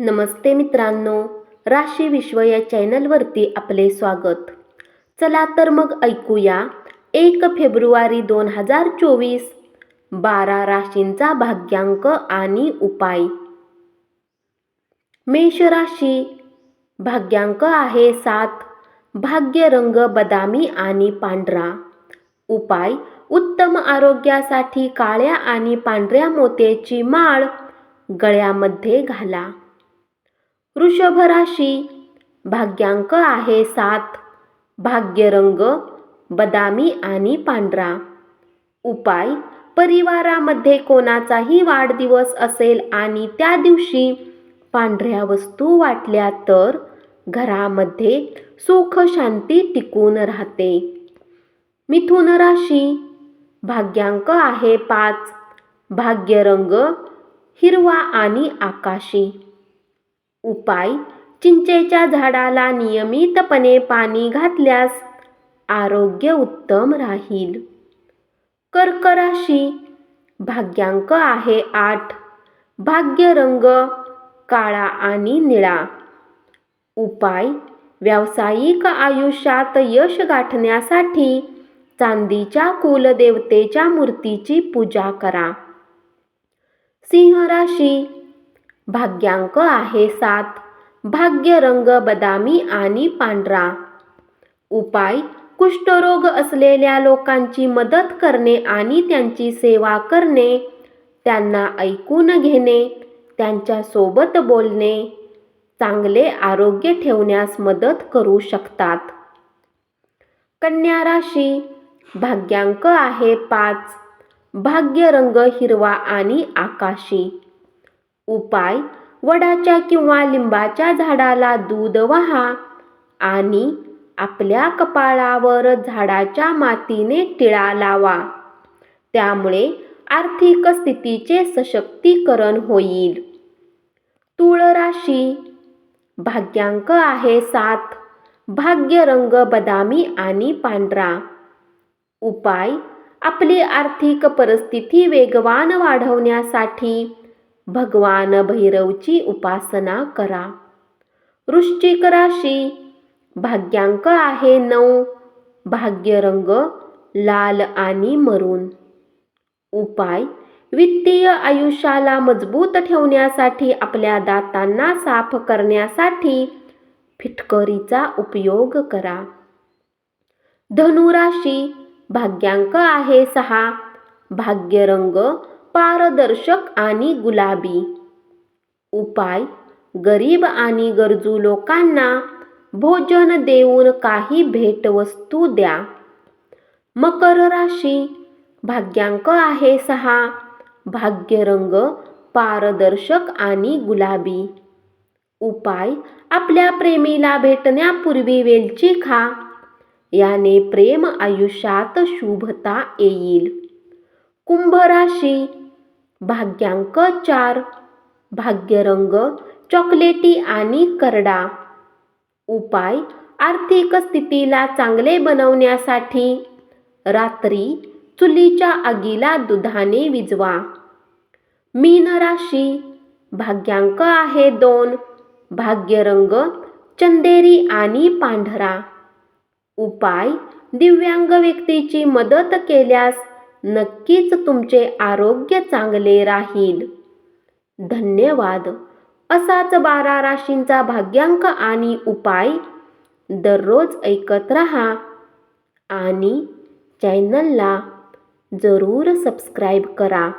नमस्ते मित्रांनो राशी विश्व या चॅनलवरती आपले स्वागत. चला तर मग ऐकूया एक फेब्रुवारी दोन हजार चोवीस बारा राशींचा भाग्यांक आणि उपाय. मेष राशी भाग्यांक आहे सात भाग्य रंग बदामी आणि पांढरा. उपाय उत्तम आरोग्यासाठी काळ्या आणि पांढऱ्या मोत्याची माळ गळ्यामध्ये घाला. वृषभ राशी भाग्यांक आहे सात. भाग्यरंग बदामी आणि पांढरा. उपाय परिवारामध्ये कोणाचाही वाढदिवस असेल आणि त्या दिवशी पांढऱ्या वस्तू वाटल्या तर घरामध्ये सुख शांती टिकून राहते. मिथुन राशी. भाग्यांक आहे पाच. भाग्यरंग हिरवा आणि आकाशी. उपाय. चिंचेच्या झाडाला नियमितपणे पाणी घातल्यास आरोग्य उत्तम राहील. कर्क राशी भाग्यांक आहे आठ. भाग्य रंग काळा आणि निळा. उपाय. व्यावसायिक आयुष्यात यश गाठण्यासाठी चांदीच्या कुलदेवतेच्या मूर्तीची पूजा करा. सिंह राशी भाग्यांक आहे सात. भाग्य रंग बदामी आणि पांढरा. उपाय कुष्ठरोग असलेल्या लोकांची मदत करणे आणि त्यांची सेवा करणे त्यांना ऐकून घेणे त्यांच्यासोबत बोलणे चांगले आरोग्य ठेवण्यास मदत करू शकतात. कन्या राशी भाग्यांक आहे पाच. भाग्य रंग हिरवा आणि आकाशी. उपाय वडाच्या किंवा लिंबाच्या झाडाला दूध वाहा आणि आपल्या कपाळावर झाडाच्या मातीने टिळा लावा. त्यामुळे आर्थिक स्थितीचे सशक्तीकरण होईल. तुळ राशी भाग्यांक आहे सात. भाग्य रंग बदामी आणि पांढरा. उपाय आपली आर्थिक परिस्थिती वेगवान वाढवण्यासाठी भगवान भैरवची उपासना करा. वृश्चिक राशी भाग्यांक आहे नऊ भाग्यरंग लाल आणि मरून. उपाय वित्तीय आयुष्याला मजबूत ठेवण्यासाठी आपल्या दातांना साफ करण्यासाठी फिटकरीचा उपयोग करा. धनुराशी भाग्यांक आहे सहा भाग्यरंग पारदर्शक आणि गुलाबी. उपाय गरीब आणि गरजू लोकांना भोजन देऊन काही भेटवस्तू द्या. मकर राशी भाग्यांक आहे सहा. भाग्यरंग पारदर्शक आणि गुलाबी. उपाय आपल्या प्रेमीला भेटण्यापूर्वी वेलची खा. याने प्रेम आयुष्यात शुभता येईल. कुंभ राशी भाग्यांक चार भाग्यरंग चॉकलेटी आणि करडा. उपाय आर्थिक स्थितीला चांगले बनवण्यासाठी. रात्री चुलीच्या आगीला दुधाने विजवा. मीन राशी भाग्यांक आहे दोन भाग्यरंग चंदेरी आणि पांढरा. उपाय दिव्यांग व्यक्तीची मदत केल्यास नक्कीच तुमचे आरोग्य चांगले राहील. धन्यवाद. असाच बारा राशींचा भाग्यांक आणि उपाय दररोज ऐकत रहा आणि चॅनलला जरूर सबस्क्राईब करा.